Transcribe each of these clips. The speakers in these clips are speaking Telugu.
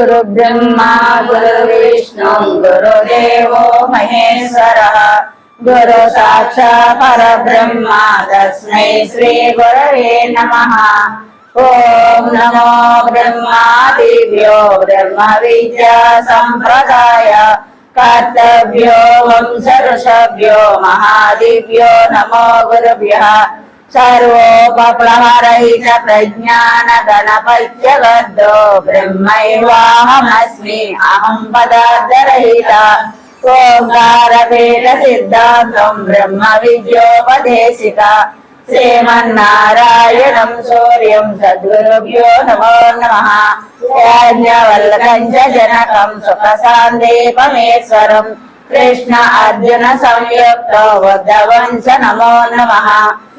గురు బ్రహ్మ గురు విష్ణు గురుదేవో మహేశ్వర గురు సాక్షాత్ పరబ్రహ్మ తస్మై శ్రీ గురవే నమః ఓం నమో బ్రహ్మాదిభ్యో బ్రహ్మ విద్యా సంప్రదాయ కర్తవ్యో వంశఋషభ్యో మహాదిభ్యో నమో గురుభ్యः సర్వోపప్లవరహిత ప్రజ్ఞాన గణపత్య గద్దో బ్రహ్మైవాహమస్మి అహం పదార్థరహిత ఓంకారపీఠ సిద్ధాంతం బ్రహ్మ విద్యోపదేశిక శ్రీమన్నారాయణం సూర్యం సద్గురుభ్యో నమో నమ యాజ్ఞవల్కంచ జనకం సుఖ సాందీపమేశ్వరం కృష్ణ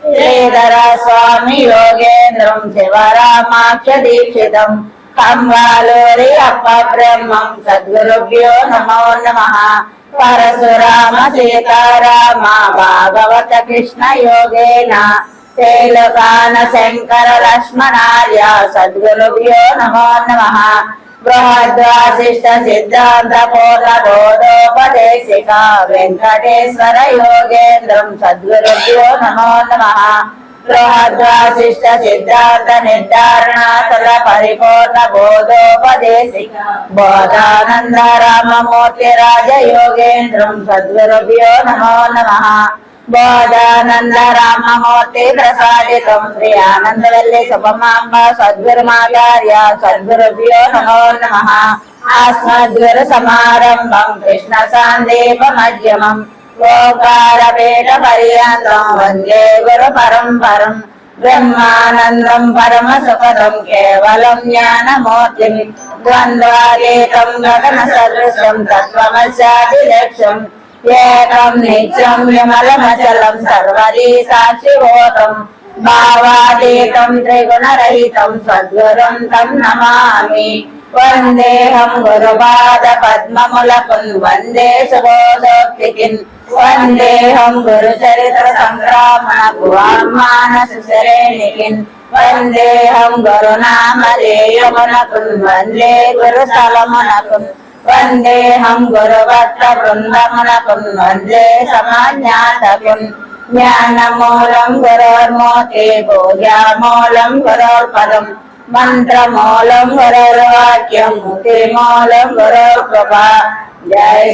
శ్రీధర స్వామి యోగేంద్రం శివరామాక్ష దీక్షితం. కంబాలూరి అప్ప బ్రహ్మం సద్గురుభ్యో నమో నమ. పరశురామ సీతారామ భాగవత కృష్ణ యోగేన. తేలకాన శంకర లక్ష్మణార్య సద్గురుభ్యో నమో నమ. బృహద్వాసిష్ట సిద్ధాంత బోధ బోధోపదేశిక వెంకటేశ్వర యోగేంద్రం సద్గురుభ్యో నమో నమ. బృహద్వాసిష్ట సిద్ధాంత నిర్ధారణ సద పరిపూర్ణ బోధోపదేశిక బోధానంద రామమూర్తి రాజ సద్గురుభ్యో నమో నమ. బోధానంద రామమూర్తి ప్రసాదితం శ్రీ ఆనందవల్లి శుభమాంబ సద్గురుమాచార్య సద్గురుభ్యో నమో నమ అస్మద్గురు సమారంభం కృష్ణ సాందీప మధ్యమం ఓంకారపేట పర్యంతం వందే గురు పరంపరం బ్రహ్మానందం పరమ సుఖదం కేవలం జ్ఞానమూర్తిం ద్వంద్వాతీతం గగన సదృశం తత్వమశాది లక్ష్యం ఏకం నిత్యం విమలమచలం సర్వరీ సాక్షిభూతం. భావాతీతం త్రిగుణరహితం సద్గురం తం నమామి. వందేహం గురుపాద పద్మములకున్ వందే శుభోదోక్తికిన్. వందేహం గురు చరిత్ర సంక్రామణకు వామానసు శ్రేణికిన్. వందేహం గురునామధేయమునకున్ వందే గురు స్థలమునకున్ వందేహం గురుభక్త బృందమునకున్ వందే సమాజ్ఞాతకున్ జ్ఞానమూలం గురోర్మోతి పూజామూలం గురోర్పదం మంత్రమూలం గురోర్వాక్యం ముక్తిమూలం గురోర్ కృప జై